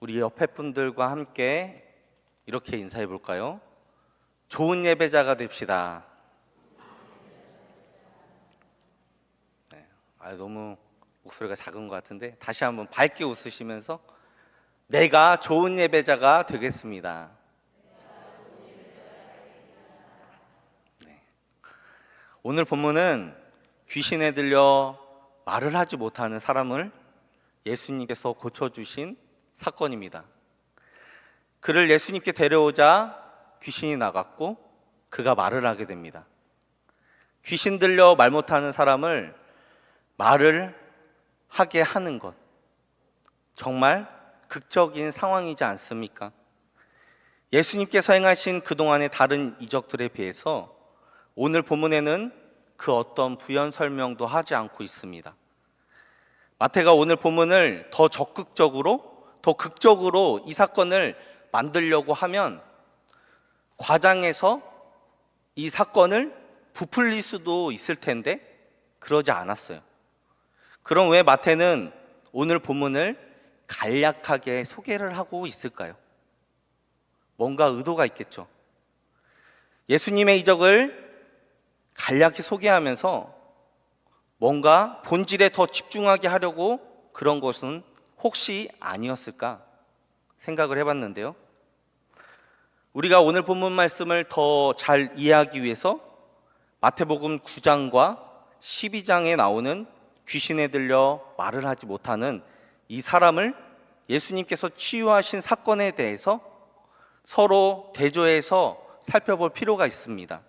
우리 옆에 분들과 함께 이렇게 인사해 볼까요? 좋은 예배자가 됩시다. 네, 아 너무 목소리가 작은 것 같은데 다시 한번 밝게 웃으시면서 내가 좋은 예배자가 되겠습니다. 네. 오늘 본문은 귀신에 들려 말을 하지 못하는 사람을 예수님께서 고쳐주신 사건입니다. 그를 예수님께 데려오자 귀신이 나갔고 그가 말을 하게 됩니다. 귀신 들려 말 못하는 사람을 말을 하게 하는 것. 정말 극적인 상황이지 않습니까? 예수님께서 행하신 그동안의 다른 이적들에 비해서 오늘 본문에는 그 어떤 부연 설명도 하지 않고 있습니다. 마태가 오늘 본문을 더 적극적으로, 더 극적으로 이 사건을 만들려고 하면 과장해서 이 사건을 부풀릴 수도 있을 텐데 그러지 않았어요. 그럼 왜 마태는 오늘 본문을 간략하게 소개를 하고 있을까요? 뭔가 의도가 있겠죠. 예수님의 이적을 간략히 소개하면서 뭔가 본질에 더 집중하게 하려고 그런 것은 혹시 아니었을까 생각을 해봤는데요. 우리가 오늘 본문 말씀을 더 잘 이해하기 위해서 마태복음 9장과 12장에 나오는 귀신에 들려 말을 하지 못하는 이 사람을 예수님께서 치유하신 사건에 대해서 서로 대조해서 살펴볼 필요가 있습니다.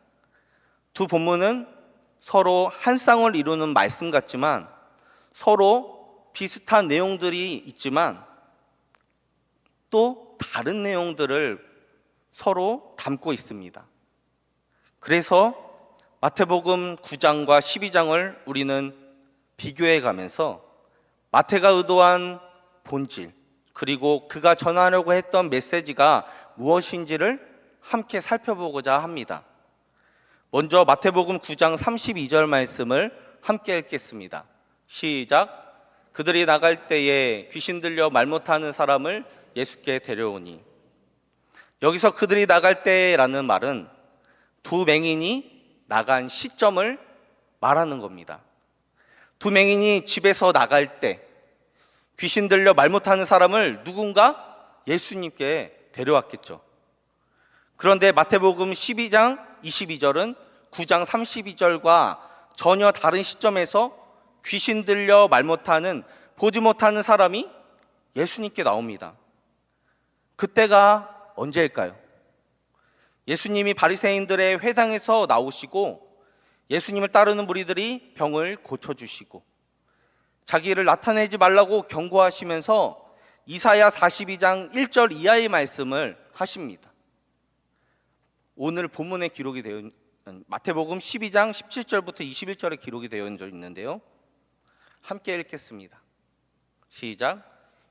두 본문은 서로 한 쌍을 이루는 말씀 같지만 서로 비슷한 내용들이 있지만 또 다른 내용들을 서로 담고 있습니다. 그래서 마태복음 9장과 12장을 우리는 비교해 가면서 마태가 의도한 본질 그리고 그가 전하려고 했던 메시지가 무엇인지를 함께 살펴보고자 합니다. 먼저 마태복음 9장 32절 말씀을 함께 읽겠습니다. 시작. 그들이 나갈 때에 귀신 들려 말 못하는 사람을 예수께 데려오니 여기서 그들이 나갈 때라는 말은 두 맹인이 나간 시점을 말하는 겁니다. 두 맹인이 집에서 나갈 때 귀신 들려 말 못하는 사람을 누군가 예수님께 데려왔겠죠. 그런데 마태복음 12장 22절은 9장 32절과 전혀 다른 시점에서 귀신 들려 말 못하는 보지 못하는 사람이 예수님께 나옵니다. 그때가 언제일까요? 예수님이 바리새인들의 회당에서 나오시고 예수님을 따르는 무리들이 병을 고쳐 주시고 자기를 나타내지 말라고 경고하시면서 이사야 42장 1절 이하의 말씀을 하십니다. 오늘 본문에 기록이 되어 마태복음 12장 17절부터 21절에 기록이 되어 있는데요. 함께 읽겠습니다. 시작.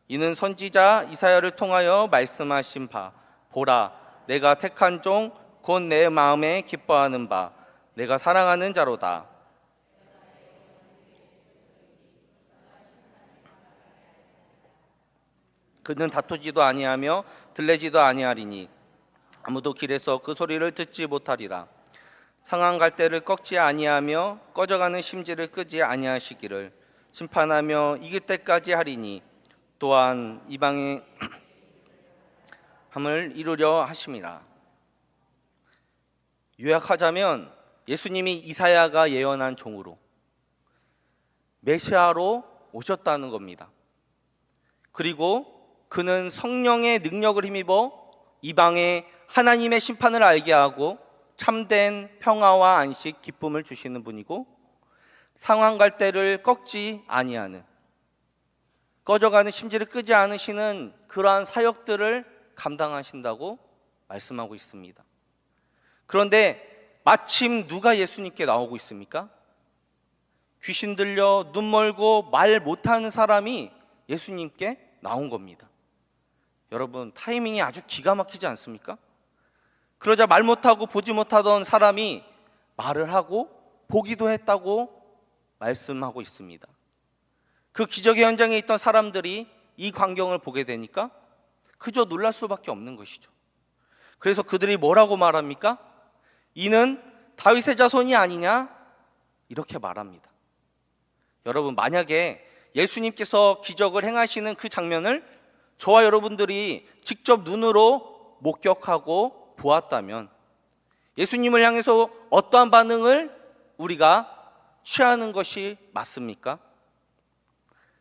이는 선지자 이사야를 통하여 말씀하신 바 보라 내가 택한 종 곧 내 마음에 기뻐하는 바 내가 사랑하는 자로다. 그는 다투지도 아니하며 들레지도 아니하리니 아무도 길에서 그 소리를 듣지 못하리라. 상한 갈대를 꺾지 아니하며 꺼져가는 심지를 끄지 아니하시기를 심판하며 이길 때까지 하리니 또한 이방의 함을 이루려 하심이라. 요약하자면 예수님이 이사야가 예언한 종으로 메시아로 오셨다는 겁니다. 그리고 그는 성령의 능력을 힘입어 이방의 하나님의 심판을 알게 하고 참된 평화와 안식, 기쁨을 주시는 분이고 상황 갈 때를 꺾지 아니하는 꺼져가는 심지를 끄지 않으시는 그러한 사역들을 감당하신다고 말씀하고 있습니다. 그런데 마침 누가 예수님께 나오고 있습니까? 귀신 들려 눈 멀고 말 못하는 사람이 예수님께 나온 겁니다. 여러분 타이밍이 아주 기가 막히지 않습니까? 그러자 말 못하고 보지 못하던 사람이 말을 하고 보기도 했다고 말씀하고 있습니다. 그 기적의 현장에 있던 사람들이 이 광경을 보게 되니까 그저 놀랄 수밖에 없는 것이죠. 그래서 그들이 뭐라고 말합니까? 이는 다윗의 자손이 아니냐? 이렇게 말합니다. 여러분, 만약에 예수님께서 기적을 행하시는 그 장면을 저와 여러분들이 직접 눈으로 목격하고 보았다면 예수님을 향해서 어떠한 반응을 우리가 취하는 것이 맞습니까?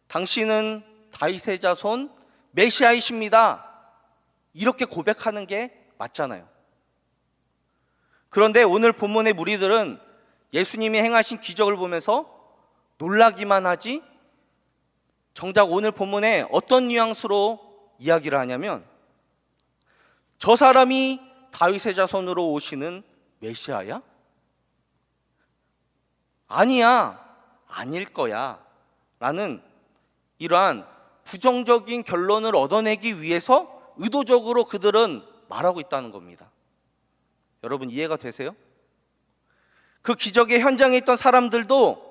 당신은 다윗의 자손 메시아이십니다. 이렇게 고백하는 게 맞잖아요. 그런데 오늘 본문의 무리들은 예수님이 행하신 기적을 보면서 놀라기만 하지 정작 오늘 본문에 어떤 뉘앙스로 이야기를 하냐면 저 사람이 다윗의 자손으로 오시는 메시아야? 아니야. 아닐 거야. 라는 이러한 부정적인 결론을 얻어내기 위해서 의도적으로 그들은 말하고 있다는 겁니다. 여러분 이해가 되세요? 그 기적의 현장에 있던 사람들도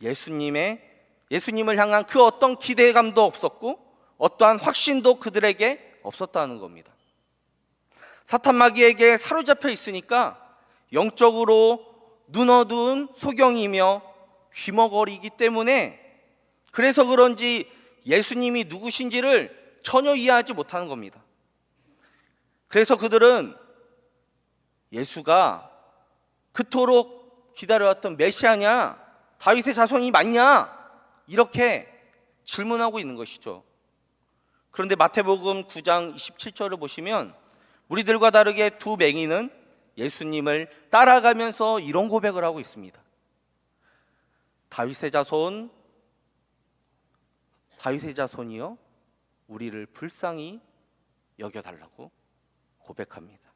예수님의 예수님을 향한 그 어떤 기대감도 없었고 어떠한 확신도 그들에게 없었다는 겁니다. 사탄 마귀에게 사로잡혀 있으니까 영적으로 눈 어두운 소경이며 귀머거리기 때문에 그래서 그런지 예수님이 누구신지를 전혀 이해하지 못하는 겁니다. 그래서 그들은 예수가 그토록 기다려왔던 메시아냐, 다윗의 자손이 맞냐, 이렇게 질문하고 있는 것이죠. 그런데 마태복음 9장 27절을 보시면 우리들과 다르게 두 맹인은 예수님을 따라가면서 이런 고백을 하고 있습니다. 다윗의 자손, 다윗의 자손이여, 우리를 불쌍히 여겨 달라고 고백합니다.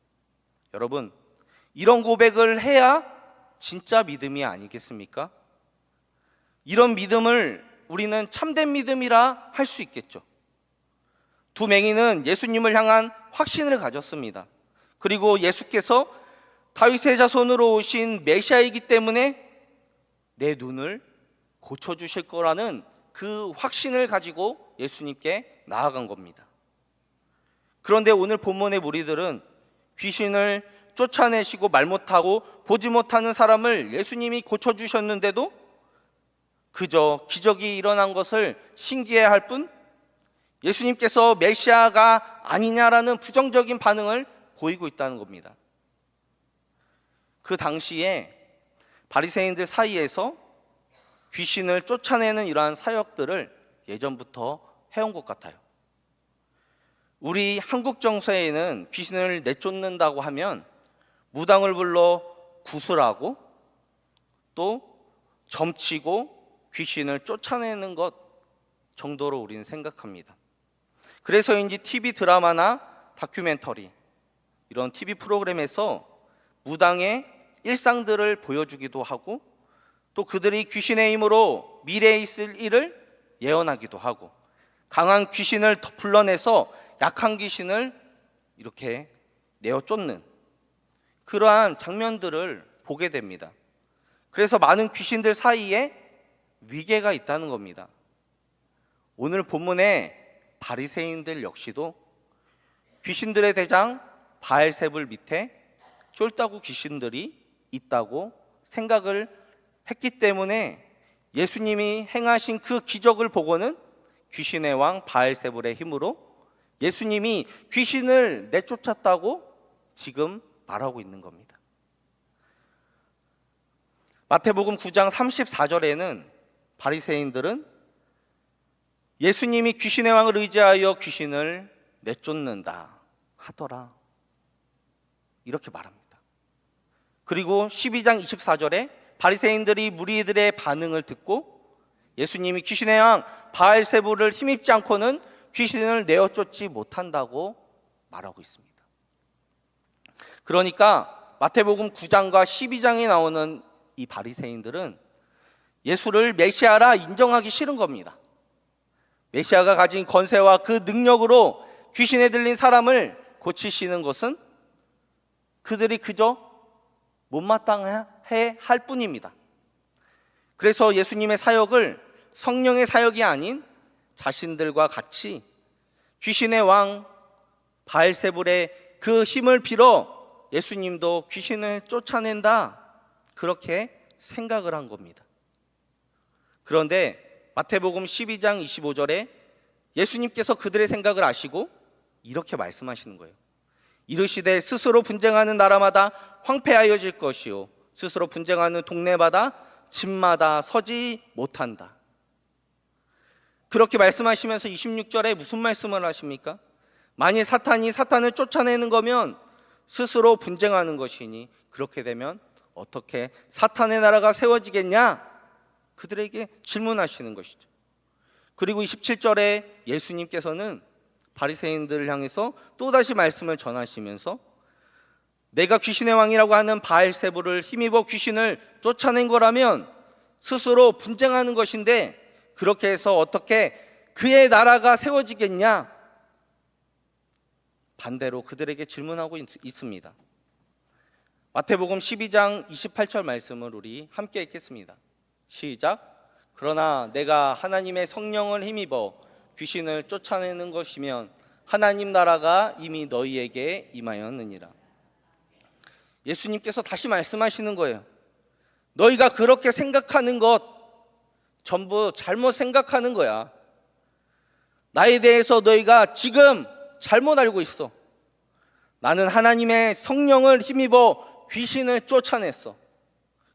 여러분, 이런 고백을 해야 진짜 믿음이 아니겠습니까? 이런 믿음을 우리는 참된 믿음이라 할 수 있겠죠. 두 맹인은 예수님을 향한 확신을 가졌습니다. 그리고 예수께서 다윗의 자손으로 오신 메시아이기 때문에 내 눈을 고쳐 주실 거라는 그 확신을 가지고 예수님께 나아간 겁니다. 그런데 오늘 본문의 무리들은 귀신을 쫓아내시고 말 못하고 보지 못하는 사람을 예수님이 고쳐 주셨는데도 그저 기적이 일어난 것을 신기해할 뿐 예수님께서 메시아가 아니냐라는 부정적인 반응을 보이고 있다는 겁니다. 그 당시에 바리새인들 사이에서 귀신을 쫓아내는 이러한 사역들을 예전부터 해온 것 같아요. 우리 한국 정서에는 귀신을 내쫓는다고 하면 무당을 불러 구슬하고 또 점치고 귀신을 쫓아내는 것 정도로 우리는 생각합니다. 그래서인지 TV 드라마나 다큐멘터리 이런 TV 프로그램에서 무당의 일상들을 보여주기도 하고 또 그들이 귀신의 힘으로 미래에 있을 일을 예언하기도 하고 강한 귀신을 더 불러내서 약한 귀신을 이렇게 내어 쫓는 그러한 장면들을 보게 됩니다. 그래서 많은 귀신들 사이에 위계가 있다는 겁니다. 오늘 본문에 바리새인들 역시도 귀신들의 대장 바알세불 밑에 쫄따구 귀신들이 있다고 생각을 했기 때문에 예수님이 행하신 그 기적을 보고는 귀신의 왕 바알세불의 힘으로 예수님이 귀신을 내쫓았다고 지금 말하고 있는 겁니다. 마태복음 9장 34절에는 바리새인들은 예수님이 귀신의 왕을 의지하여 귀신을 내쫓는다 하더라. 이렇게 말합니다. 그리고 12장 24절에 바리새인들이 무리들의 반응을 듣고 예수님이 귀신의 왕 바알세부를 힘입지 않고는 귀신을 내어 쫓지 못한다고 말하고 있습니다. 그러니까 마태복음 9장과 12장에 나오는 이 바리새인들은 예수를 메시아라 인정하기 싫은 겁니다. 메시아가 가진 권세와 그 능력으로 귀신에 들린 사람을 고치시는 것은 그들이 그저 못마땅해 할 뿐입니다. 그래서 예수님의 사역을 성령의 사역이 아닌 자신들과 같이 귀신의 왕 바알세불의 그 힘을 빌어 예수님도 귀신을 쫓아낸다. 그렇게 생각을 한 겁니다. 그런데 마태복음 12장 25절에 예수님께서 그들의 생각을 아시고 이렇게 말씀하시는 거예요. 이르시되 스스로 분쟁하는 나라마다 황폐하여질 것이요 스스로 분쟁하는 동네마다 집마다 서지 못한다. 그렇게 말씀하시면서 26절에 무슨 말씀을 하십니까? 만일 사탄이 사탄을 쫓아내는 거면 스스로 분쟁하는 것이니 그렇게 되면 어떻게 사탄의 나라가 세워지겠냐? 그들에게 질문하시는 것이죠. 그리고 27절에 예수님께서는 바리새인들을 향해서 또다시 말씀을 전하시면서 내가 귀신의 왕이라고 하는 바알세부를 힘입어 귀신을 쫓아낸 거라면 스스로 분쟁하는 것인데 그렇게 해서 어떻게 그의 나라가 세워지겠냐? 반대로 그들에게 질문하고 있, 있습니다. 마태복음 12장 28절 말씀을 우리 함께 읽겠습니다. 시작. 그러나 내가 하나님의 성령을 힘입어 귀신을 쫓아내는 것이면 하나님 나라가 이미 너희에게 임하였느니라. 예수님께서 다시 말씀하시는 거예요. 너희가 그렇게 생각하는 것 전부 잘못 생각하는 거야. 나에 대해서 너희가 지금 잘못 알고 있어. 나는 하나님의 성령을 힘입어 귀신을 쫓아냈어.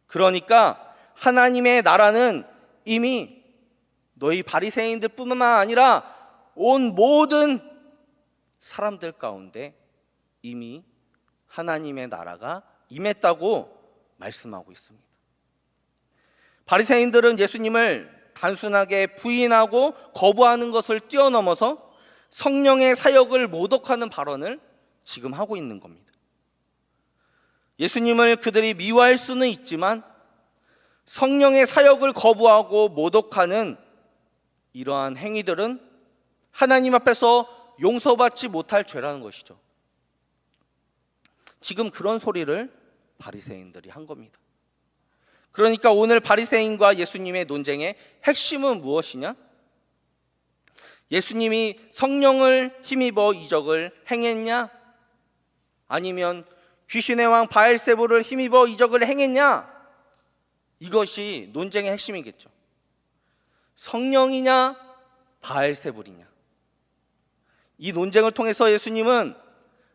그러니까 하나님의 나라는 이미 너희 바리새인들뿐만 아니라 온 모든 사람들 가운데 이미 하나님의 나라가 임했다고 말씀하고 있습니다. 바리새인들은 예수님을 단순하게 부인하고 거부하는 것을 뛰어넘어서 성령의 사역을 모독하는 발언을 지금 하고 있는 겁니다. 예수님을 그들이 미워할 수는 있지만 성령의 사역을 거부하고 모독하는 이러한 행위들은 하나님 앞에서 용서받지 못할 죄라는 것이죠. 지금 그런 소리를 바리새인들이 한 겁니다. 그러니까 오늘 바리새인과 예수님의 논쟁의 핵심은 무엇이냐? 예수님이 성령을 힘입어 이적을 행했냐? 아니면 귀신의 왕 바엘세부를 힘입어 이적을 행했냐? 이것이 논쟁의 핵심이겠죠. 성령이냐 바알세불이냐. 이 논쟁을 통해서 예수님은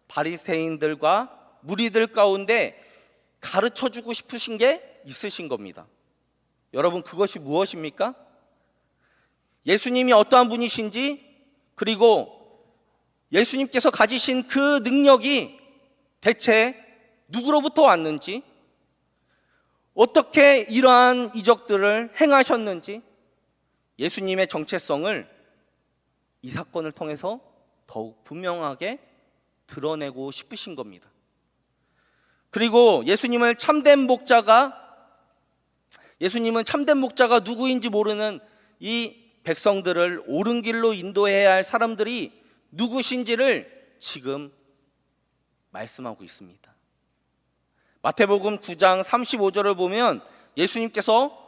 바리새인들과 무리들 가운데 가르쳐 주고 싶으신 게 있으신 겁니다. 여러분 그것이 무엇입니까? 예수님이 어떠한 분이신지 그리고 예수님께서 가지신 그 능력이 대체 누구로부터 왔는지 어떻게 이러한 이적들을 행하셨는지 예수님의 정체성을 이 사건을 통해서 더욱 분명하게 드러내고 싶으신 겁니다. 그리고 예수님을 참된 목자가 예수님은 참된 목자가 누구인지 모르는 이 백성들을 옳은 길로 인도해야 할 사람들이 누구신지를 지금 말씀하고 있습니다. 마태복음 9장 35절을 보면 예수님께서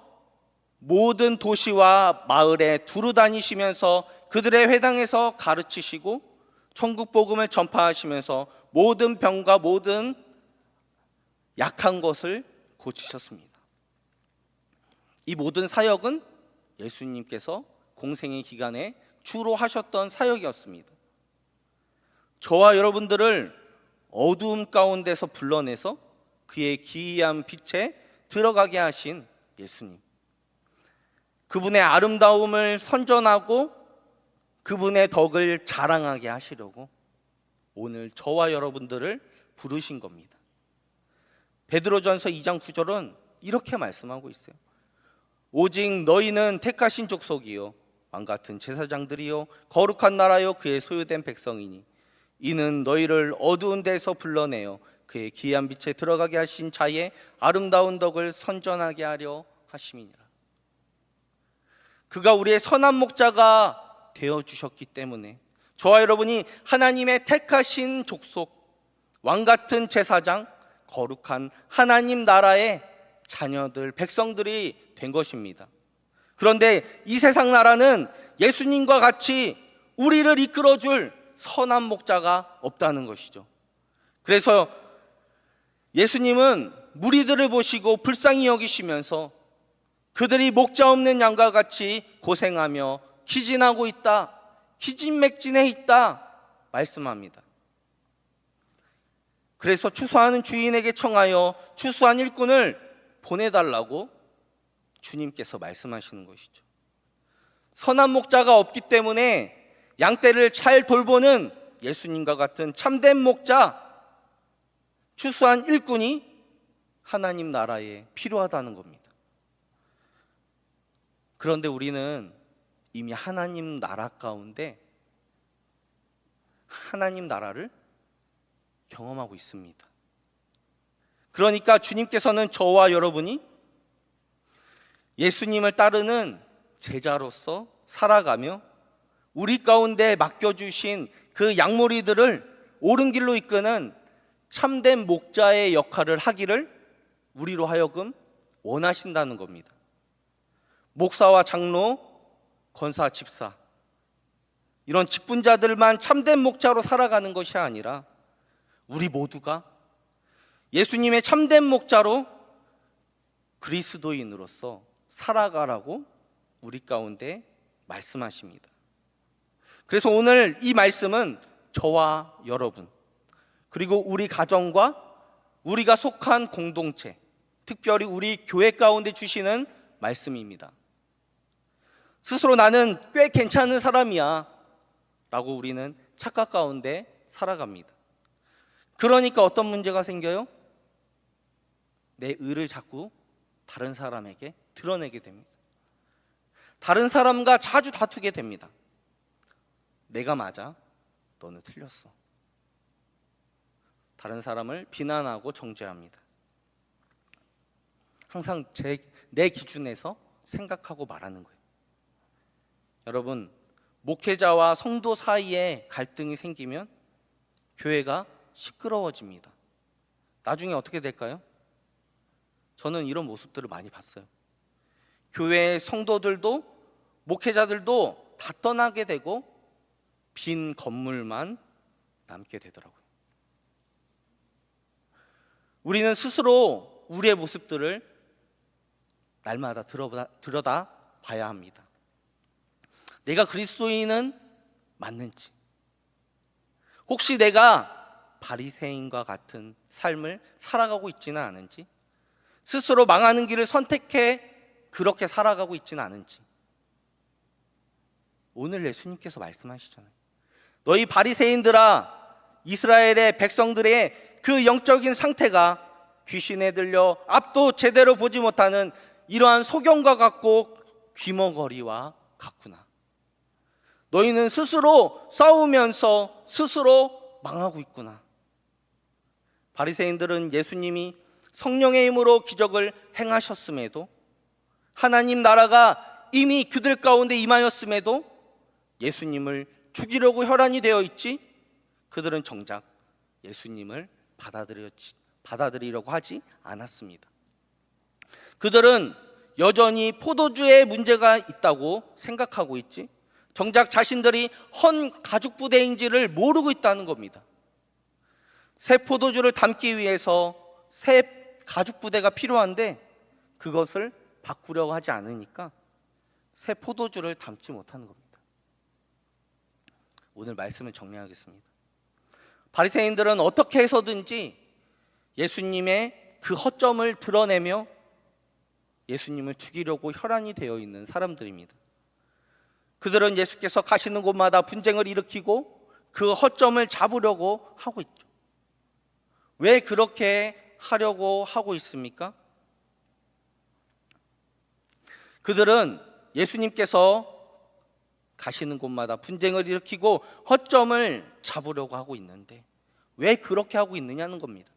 모든 도시와 마을에 두루 다니시면서 그들의 회당에서 가르치시고 천국 복음을 전파하시면서 모든 병과 모든 약한 것을 고치셨습니다. 이 모든 사역은 예수님께서 공생의 기간에 주로 하셨던 사역이었습니다. 저와 여러분들을 어두움 가운데서 불러내서 그의 기이한 빛에 들어가게 하신 예수님. 그분의 아름다움을 선전하고 그분의 덕을 자랑하게 하시려고 오늘 저와 여러분들을 부르신 겁니다. 베드로전서 2장 9절은 이렇게 말씀하고 있어요. 오직 너희는 택하신 족속이요 왕 같은 제사장들이요 거룩한 나라요 그의 소유된 백성이니 이는 너희를 어두운 데서 불러내어 그의 기이한 빛에 들어가게 하신 자의 아름다운 덕을 선전하게 하려 하심이니라. 그가 우리의 선한 목자가 되어 주셨기 때문에 저와 여러분이 하나님의 택하신 족속, 왕 같은 제사장, 거룩한 하나님 나라의 자녀들, 백성들이 된 것입니다. 그런데 이 세상 나라는 예수님과 같이 우리를 이끌어 줄 선한 목자가 없다는 것이죠. 그래서 예수님은 무리들을 보시고 불쌍히 여기시면서 그들이 목자 없는 양과 같이 고생하며 기진하고 있다. 기진맥진해 있다. 말씀합니다. 그래서 추수하는 주인에게 청하여 추수한 일꾼을 보내달라고 주님께서 말씀하시는 것이죠. 선한 목자가 없기 때문에 양떼를 잘 돌보는 예수님과 같은 참된 목자, 추수한 일꾼이 하나님 나라에 필요하다는 겁니다. 그런데 우리는 이미 하나님 나라 가운데 하나님 나라를 경험하고 있습니다. 그러니까 주님께서는 저와 여러분이 예수님을 따르는 제자로서 살아가며 우리 가운데 맡겨주신 그 양모리들을 옳은 길로 이끄는 참된 목자의 역할을 하기를 우리로 하여금 원하신다는 겁니다. 목사와 장로, 권사, 집사 이런 직분자들만 참된 목자로 살아가는 것이 아니라 우리 모두가 예수님의 참된 목자로 그리스도인으로서 살아가라고 우리 가운데 말씀하십니다. 그래서 오늘 이 말씀은 저와 여러분 그리고 우리 가정과 우리가 속한 공동체 특별히 우리 교회 가운데 주시는 말씀입니다. 스스로 나는 꽤 괜찮은 사람이야 라고 우리는 착각 가운데 살아갑니다. 그러니까 어떤 문제가 생겨요? 내 의를 자꾸 다른 사람에게 드러내게 됩니다. 다른 사람과 자주 다투게 됩니다. 내가 맞아, 너는 틀렸어. 다른 사람을 비난하고 정죄합니다. 항상 제, 내 기준에서 생각하고 말하는 거예요. 여러분, 목회자와 성도 사이에 갈등이 생기면 교회가 시끄러워집니다. 나중에 어떻게 될까요? 저는 이런 모습들을 많이 봤어요. 교회 성도들도 목회자들도 다 떠나게 되고 빈 건물만 남게 되더라고요. 우리는 스스로 우리의 모습들을 날마다 들여다 봐야 합니다. 내가 그리스도인은 맞는지, 혹시 내가 바리새인과 같은 삶을 살아가고 있지는 않은지, 스스로 망하는 길을 선택해 그렇게 살아가고 있지는 않은지. 오늘 예수님께서 말씀하시잖아요. 너희 바리새인들아 이스라엘의 백성들의 그 영적인 상태가 귀신에 들려 앞도 제대로 보지 못하는 이러한 소경과 같고 귀머거리와 같구나. 너희는 스스로 싸우면서 스스로 망하고 있구나. 바리새인들은 예수님이 성령의 힘으로 기적을 행하셨음에도 하나님 나라가 이미 그들 가운데 임하였음에도 예수님을 죽이려고 혈안이 되어 있지 그들은 정작 예수님을 받아들였지, 받아들이려고 하지 않았습니다. 그들은 여전히 포도주에 문제가 있다고 생각하고 있지 정작 자신들이 헌 가죽 부대인지를 모르고 있다는 겁니다. 새 포도주를 담기 위해서 새 가죽 부대가 필요한데 그것을 바꾸려고 하지 않으니까 새 포도주를 담지 못하는 겁니다. 오늘 말씀을 정리하겠습니다. 바리새인들은 어떻게 해서든지 예수님의 그 허점을 드러내며 예수님을 죽이려고 혈안이 되어 있는 사람들입니다. 그들은 예수께서 가시는 곳마다 분쟁을 일으키고 그 허점을 잡으려고 하고 있죠. 왜 그렇게 하려고 하고 있습니까? 그들은 예수님께서 가시는 곳마다 분쟁을 일으키고 허점을 잡으려고 하고 있는데 왜 그렇게 하고 있느냐는 겁니다.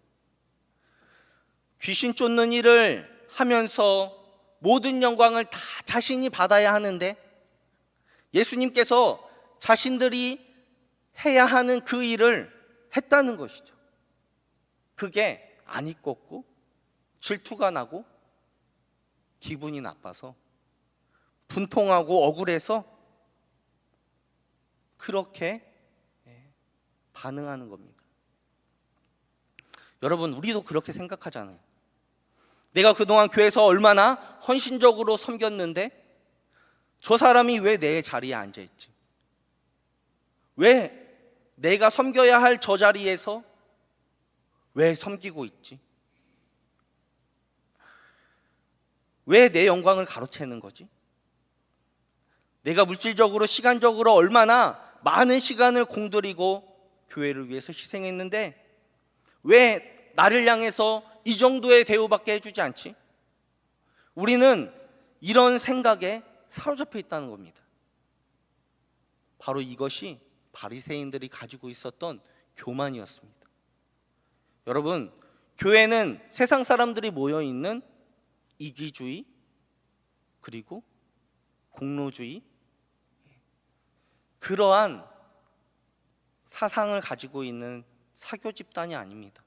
귀신 쫓는 일을 하면서 모든 영광을 다 자신이 받아야 하는데 예수님께서 자신들이 해야 하는 그 일을 했다는 것이죠. 그게 안 이뻤고 질투가 나고 기분이 나빠서 분통하고 억울해서 그렇게 반응하는 겁니다. 여러분, 우리도 그렇게 생각하잖아요. 내가 그동안 교회에서 얼마나 헌신적으로 섬겼는데 저 사람이 왜 내 자리에 앉아 있지? 왜 내가 섬겨야 할 저 자리에서 왜 섬기고 있지? 왜 내 영광을 가로채는 거지? 내가 물질적으로 시간적으로 얼마나 많은 시간을 공들이고 교회를 위해서 희생했는데 왜 나를 향해서 이 정도의 대우받게 해주지 않지? 우리는 이런 생각에 사로잡혀 있다는 겁니다. 바로 이것이 바리새인들이 가지고 있었던 교만이었습니다. 여러분, 교회는 세상 사람들이 모여 있는 이기주의 그리고 공로주의 그러한 사상을 가지고 있는 사교 집단이 아닙니다.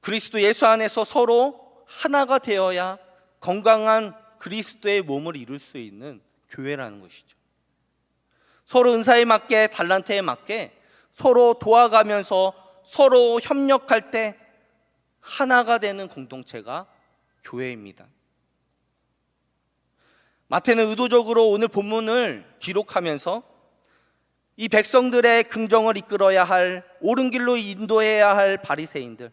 그리스도 예수 안에서 서로 하나가 되어야 건강한 그리스도의 몸을 이룰 수 있는 교회라는 것이죠. 서로 은사에 맞게 달란트에 맞게 서로 도와가면서 서로 협력할 때 하나가 되는 공동체가 교회입니다. 마태는 의도적으로 오늘 본문을 기록하면서 이 백성들의 긍정을 이끌어야 할 옳은 길로 인도해야 할 바리새인들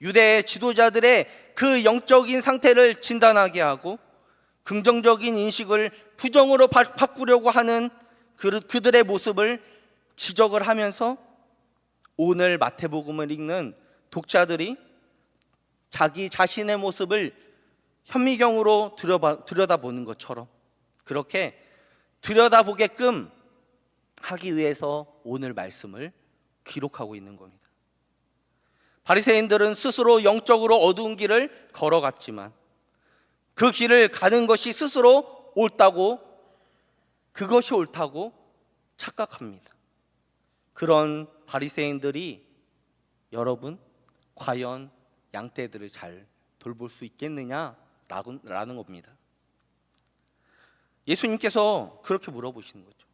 유대 지도자들의 그 영적인 상태를 진단하게 하고 긍정적인 인식을 부정으로 바, 바꾸려고 하는 그, 그들의 모습을 지적을 하면서 오늘 마태복음을 읽는 독자들이 자기 자신의 모습을 현미경으로 들여봐, 들여다보는 것처럼 그렇게 들여다보게끔 하기 위해서 오늘 말씀을 기록하고 있는 겁니다. 바리새인들은 스스로 영적으로 어두운 길을 걸어갔지만 그 길을 가는 것이 스스로 옳다고 그것이 옳다고 착각합니다. 그런 바리새인들이 여러분 과연 양떼들을 잘 돌볼 수 있겠느냐라는 겁니다. 예수님께서 그렇게 물어보시는 거죠.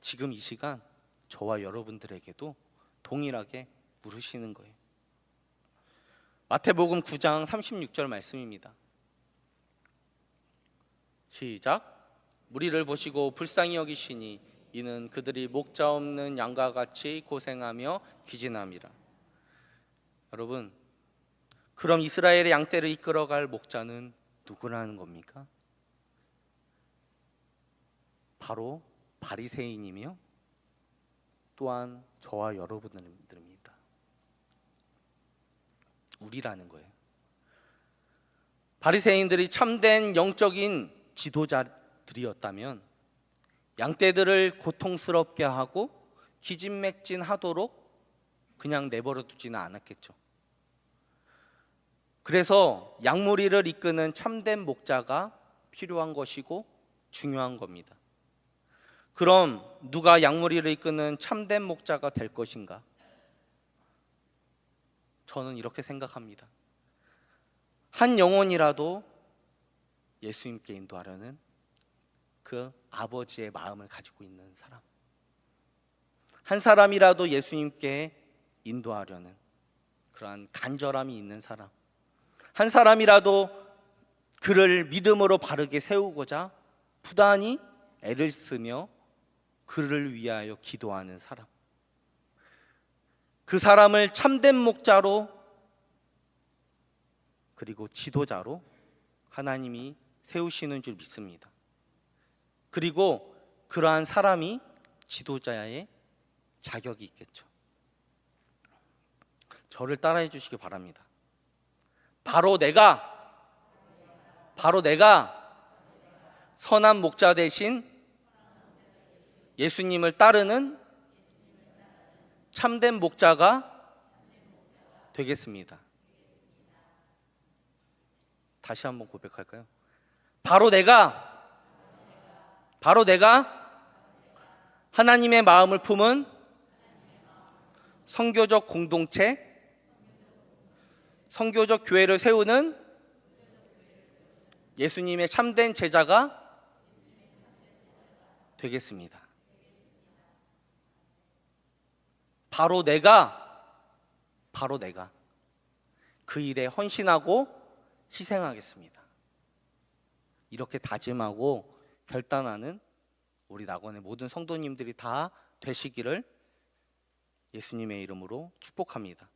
지금 이 시간 저와 여러분들에게도 동일하게 물으시는 거예요. 마태복음 9장 36절 말씀입니다. 시작. 무리를 보시고 불쌍히 여기시니 이는 그들이 목자 없는 양과 같이 고생하며 기진함이라. 여러분, 그럼 이스라엘의 양떼를 이끌어갈 목자는 누구라는 겁니까? 바로 바리새인이며 또한 저와 여러분들입니다. 우리라는 거예요. 바리새인들이 참된 영적인 지도자들이었다면 양떼들을 고통스럽게 하고 기진맥진하도록 그냥 내버려 두지는 않았겠죠. 그래서 양무리를 이끄는 참된 목자가 필요한 것이고 중요한 겁니다. 그럼 누가 양무리를 이끄는 참된 목자가 될 것인가? 저는 이렇게 생각합니다. 한 영혼이라도 예수님께 인도하려는 그 아버지의 마음을 가지고 있는 사람. 한 사람이라도 예수님께 인도하려는 그러한 간절함이 있는 사람. 한 사람이라도 그를 믿음으로 바르게 세우고자 부단히 애를 쓰며 그를 위하여 기도하는 사람. 그 사람을 참된 목자로 그리고 지도자로 하나님이 세우시는 줄 믿습니다. 그리고 그러한 사람이 지도자의 자격이 있겠죠. 저를 따라해 주시기 바랍니다. 바로 내가 바로 내가 선한 목자 대신 예수님을 따르는 참된 목자가 되겠습니다. 다시 한번 고백할까요? 바로 내가 바로 내가 하나님의 마음을 품은 성교적 공동체 성교적 교회를 세우는 예수님의 참된 제자가 되겠습니다. 바로 내가 바로 내가 그 일에 헌신하고 희생하겠습니다. 이렇게 다짐하고 결단하는 우리 낙원의 모든 성도님들이 다 되시기를 예수님의 이름으로 축복합니다.